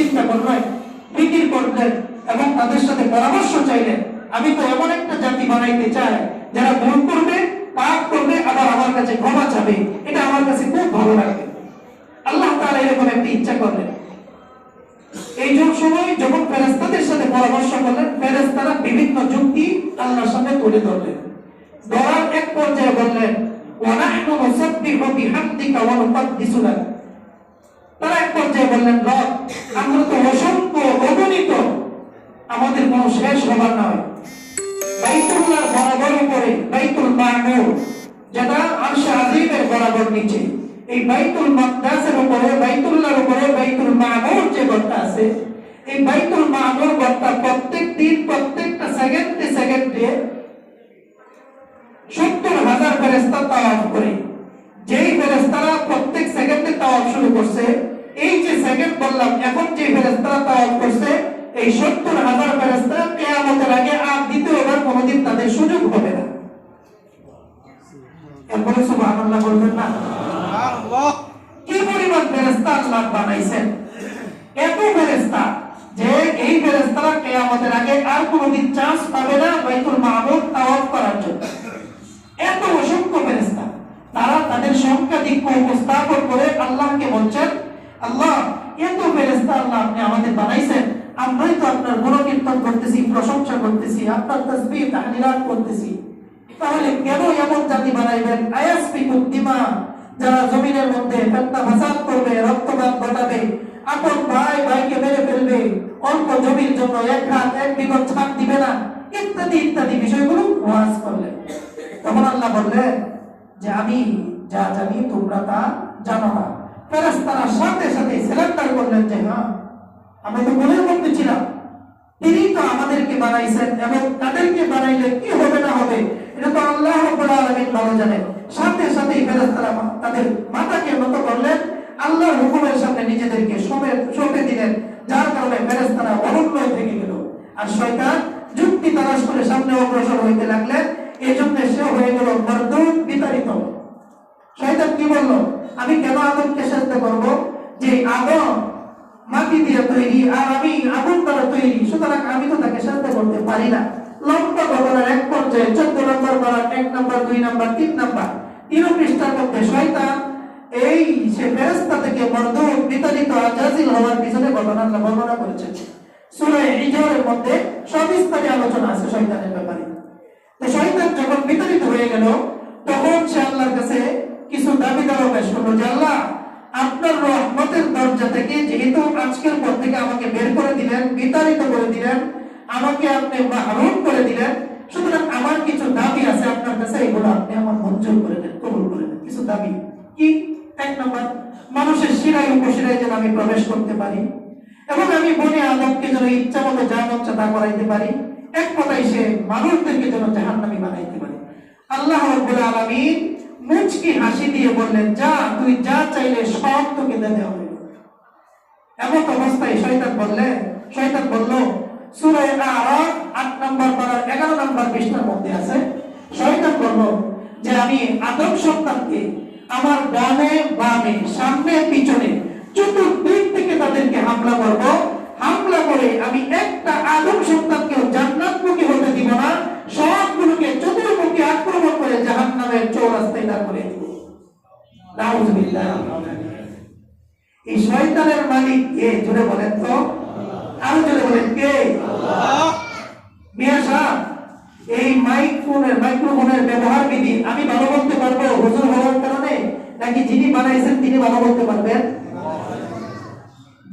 চিন্তা করলেন ফিকির করলেন এবং তাদের সাথে পরামর্শ চাইলেন। আমি তো এমন একটা জাতি বানাইতে চাই, যারা ভুল করবে, পাপ করবে, আবার আমার কাছে ক্ষমা চাবে। এটা আমার কাছে খুব ভালো লাগবে। আল্লাহ তাআলা এরকম একটা ইচ্ছা করলেন। এই যুগ সময় যখন ফেরেস্তাদের সাথে পরামর্শ করলেন ফেরেস্তারা বিভিন্ন যুক্তি আল্লাহর সামনে তুলে ধরলেন। ধরার এক পর্যায়ে বললেন ওয়ানাহনু নুসাব্বিহু বিহামদিকা ওয়া নুকদ্দিসু লাক তারা এক পর্যায়ে বললেন, রব, আমরা তো অসংখ্য অগণিত। আমাদের কোনো শেষ হবার নয়। বাইতুল্লাহ বরাবর উপরে, বাইতুল মামুর যেটা আরশে আজিমের বরাবর নিচে। এই বাইতুল মাকদাসের উপরে, বাইতুল্লাহর উপরে, বাইতুল মামুর যে ঘরটা আছে, এই বাইতুল মামুর ঘরটা প্রত্যেক দিন, প্রত্যেকটা সেকেন্ডে সেকেন্ডে সত্তর হাজার ফেরেস্তা তাওয়াফ করে। যেই ফেরেস্তারা তাওয়াফ শুরু করছে এই যে সেকেন্ড বললাম এখন যে ফেরেস্তারা তাওয়াফ করছে এই সত্তর হাজার ফেরেস্তা কেয়ামতের আগে আর দ্বিতীয়বার কোনোদিন তাদের সুযোগ হবে না। এরপরে সুবহানাল্লাহ বলবেন না? কি পরিমাণ ফেরেস্তা আল্লাহ বানাইছেন? এত ফেরেস্তা যে এই ফেরেস্তারা কেয়ামতের আগে আর কোনোদিন চান্স পাবে না বাইতুল মাহমুদ তাওয়াফ করার জন্য। এত অসংখ্য ফেরেস্তা তাদের সংখ্যাধিক্য উপস্থাপন করে আল্লাহকে বলছেন, আল্লাহ, এত ফেরেস্তা আল্লাহ আপনি আমাদের বানাইছেন। আমরাই তো আপনার গুণকীর্তন করতেছি, প্রশংসা করতেছি, আপনার তসবিহ, তাহলিলাত করতেছি। তাহলে কেন এমন জাতি বানাইবেন? আয়াসফিকুদ দিমা যারা জমিনের মধ্যে ফেতনা ফাসাদ করবে, রক্তপাত ঘটাবে, আপন ভাই, ভাইকে মেরে ফেলবে, অল্প জমির জন্য এক হাত, এক বিঘত ছাড় দিবে না? ইত্যাদি ইত্যাদি বিষয়গুলো ওয়াজ করলেন। তখন আল্লাহ বললেন যে, আমি যা জানি তোমরা তা জানো না। সাথে সাথে করলেন যে হ্যাঁ আমি তো মনের মধ্যে ছিলাম। তিনি তো আমাদেরকে বানাইছেন এবং তাদেরকে বানাইলে কি হবে না হবে, এটা তো আল্লাহ রাব্বুল ভালো জানেন। সাথে সাথে তাদের করলেন। হুকুমের সামনে নিজেদেরকে সঁপে সঁপে দিলেন, যার কারণে ফেরেশতারা অনুন্নয় থেকে গেল। আর শয়তান যুক্তি তালাশ করে সামনে অগ্রসর হইতে লাগলেন। এই জন্য সে হয়ে গেল মর্দুদ বিতাড়িত। শয়তান কি বলল? আমি কেন আদমকে সাজদা করব? যে আদম মাটি দিয়ে তৈরি আর আমি আগুন দ্বারা তৈরি, সুতরাং আমি তো তাকে সাজদা করতে পারি না। লম্বা ঘটনার এক পর্যায়ে, চোদ্দ নম্বর করার এক নম্বর, দুই নম্বর, তিন নম্বর, তিন পৃষ্ঠার মধ্যে শয়তান এই সে ফেরেস্তা থেকে মর্দুদ বিতাড়িত আজাজিল হওয়ার পিছনে ঘটনা বর্ণনা করেছেন সূরা হিজরের মধ্যে সবিস্তারে আলোচনা আছে শয়তানের ব্যাপারে তো শয়তান যখন বিতাড়িত হয়ে গেল তখন সে আল্লাহর কাছে কিছু দাবি দাওয়া পেশ করল যে আল্লাহ আপনার রহমতের দরজা থেকে যেহেতু আজকের পর থেকে আমাকে বের করে দিলেন, বিতাড়িত করে দিলেন, আমাকে আপনি মাহরুম করে দিলেন। সুতরাং আমার কিছু দাবি আছে আপনার কাছে, এগুলো আপনি আমার মঞ্জুর করে দেন, কবুল করে দেন। কিছু দাবি কি? এক নম্বর, মানুষের শিরায় উপশিরায় যেন আমি প্রবেশ করতে পারি এবং আমি বনে আদমকে যেন ইচ্ছা মতো যা মচ্ছা তা করাইতে পারি, এক কথায় সে মানুষদেরকে যেন জাহান্নামি বানাইতে পারে। আল্লাহ রাব্বুল আলামিন মুচকি হাসি দিয়ে বললেন, যা, তুই যা চাইলে সব তোকে হবে। এমন অবস্থায় শয়তান বললে, শয়তান বলল, সূরা আরাফ 8 নম্বর পারার 11 নম্বর পৃষ্ঠার মধ্যে আছে। শয়তান বলল যে আমি আদম সন্তানকে আমার ডানে বামে, সামনে পিছনে চতুর্দিক থেকে তাদেরকে হামলা করব। হামলা করে আমি একটা আদম সন্তানকেও জান্নাতমুখী হতে দিব না, সবগুলোকে চতুর্মুখী আক্রমণ করে জাহান্নামের চৌরাস্তায় দাঁড় করে দিব। নাউজুবিল্লাহ। এই শয়তানের মালিক কে? জোরে বলেন তো। আরও জোরে বলেন কে? মিয়া সাহেব এই মাইক্রোফোনের মাইক্রোফোনের ব্যবহার বিধি আমি ভালো বলতে পারব? হুজুর হওয়ার কারণে? নাকি যিনি বানাইছেন তিনি ভালো বলতে পারবেন?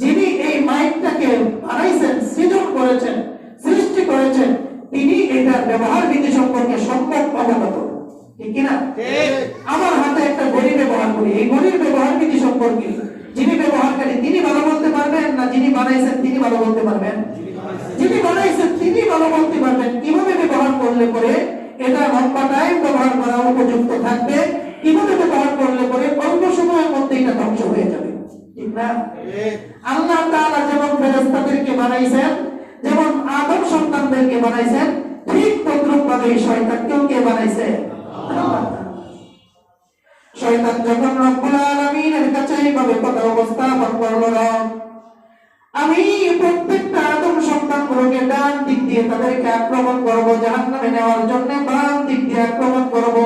যিনি এই মাইকটাকে বানাইছেন সৃজন করেছেন সৃষ্টি করেছেন তিনি এটার ব্যবহার বিধি সম্পর্কে সম্পর্ক অবগত। ঠিক কিনা? আমার হাতে একটা ঘড়ি ব্যবহার করি। এই ঘড়ির ব্যবহার বিধি সম্পর্কে যিনি ব্যবহারকারী, তিনি ভালো বলতে পারবেন না যিনি বানাইছেন, তিনি ভালো বলতে পারবেন? যিনি বানাইছেন, তিনি ভালো বলতে পারবেন। কীভাবে ব্যবহার করলে পরে এটা লম্বা ব্যবহার করা উপযুক্ত থাকবে? কীভাবে ব্যবহার করলে পরে অল্প সময়ের মধ্যে এটা ধ্বংস হয়ে যাবে? আল্লাহ তাআলা যেমন ফেরেশতাদেরকে বানাইছেন, যেমন আদম সন্তানদেরকে বানাইছেন, ঠিক তদ্রুপ ভাবে শয়তানকেও কে বানাইছে? আল্লাহ। শয়তান যখন রব্বুল আলামিনের কাছে এইভাবে কথা উপস্থাপন করল আমি প্রত্যেকটা আদম সন্তানগুলোকে ডান দিক দিয়ে তাদেরকে আক্রমণ করব, জাহান্নামে নেওয়ার জন্য বাম দিক দিয়ে আক্রমণ করব।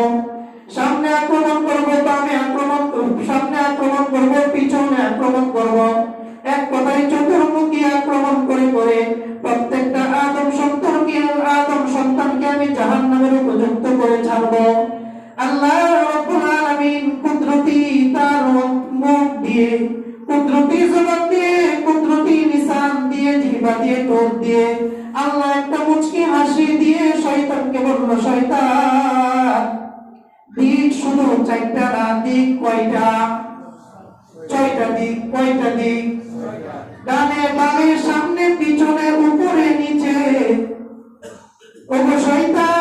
সামনে আক্রমণ করব, বামে আক্রমণ, সামনে আক্রমণ করব, পিছনে আক্রমণ করব। এক কথায় চতুর্মুখী আক্রমণ করে করে প্রত্যেকটা আদম সন্তানকে আদম সন্তানকে আমি জাহান্নামের উপযুক্ত করে ছাড়বো। আল্লাহ কুদরতি জবান কুদরতি নিশান দিয়ে, জিহ্বা দিয়ে ঠোঁট দিয়ে, আল্লাহ একটা মুচকি হাসি দিয়ে শয়তানকে বলল, শয়তান, দিক শুধু চারটা না, দিক কয়টা? ছয়টা দিক, কয়টা দিক? ডানে বামে, সামনে, পিছনে, উপরে, নিচে। ওগো শয়তান,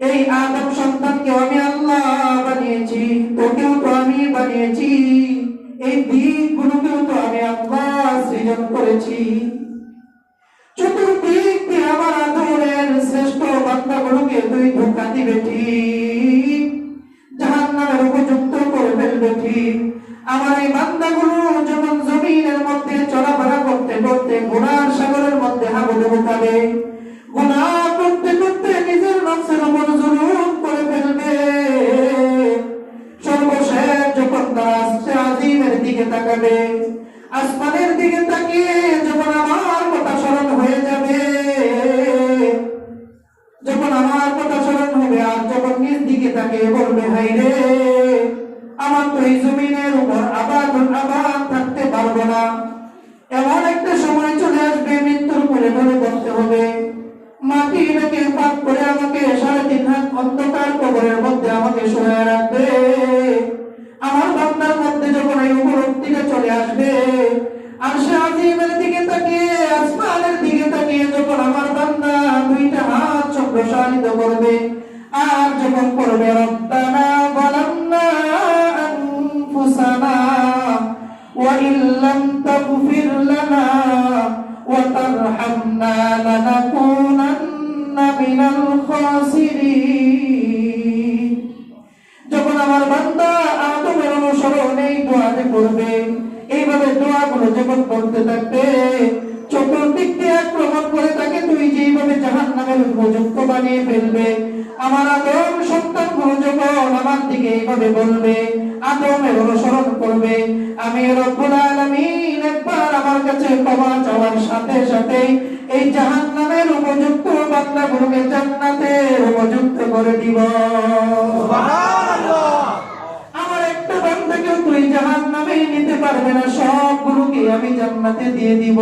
এই আদম সন্তানকে আমি বানিয়েছি এই দিকগুলোকেও তো আমি আল্লাহ সৃজন করেছি। চতুর্দিক আমার আদরের শ্রেষ্ঠ বার্তাগুলোকে তুই ধোকা দিবে তাকাবে আসমানের দিকে তাকিয়ে যখন আমার কথা স্মরণ হয়ে যাবে, যখন আমার কথা স্মরণ হবে, আর যখন নিজ দিকে তাকিয়ে বলবে হাই রে, আমার তো এই জমিনের উপর আবাদ আবাদ থাকতে পারব না। এমন একটা সময় চলে আসবে, মৃত্যুর কোলে ধরে করতে হবে। মাটি এটাকে পাক করে আমাকে সাড়ে তিন হাত অন্ধকার কবরের মধ্যে আমাকে শোয়া রাখবে আমার বান্দার মধ্যে যখন দিকে চলে আসবে। আর সে আজিমের দিকে তাকিয়ে, আসমানের দিকে তাকিয়ে যখন আমার বান্দা দুইটা হাত সম্প্রসারিত করবে, আর যখন করবে রব্বানা বালান্না আনফুসানা ওয়া ইল্লাম তাগফির লানা ওয়া তারহামনা লানাকুনান্না করবে উপযুক্ত অনুসরণ করবে। আমি রব্বুল আলামিন একবার আমার কাছে সাথে এই জাহান উপযুক্ত বান্দাগুলোকে জান্নাতের উপযুক্ত করে দিব। আমার একটা বান্দাকেও তুই জাহান নামে নিতে পারবে না। সবগুলোকে আমি জান্নাতে দিয়ে দিব।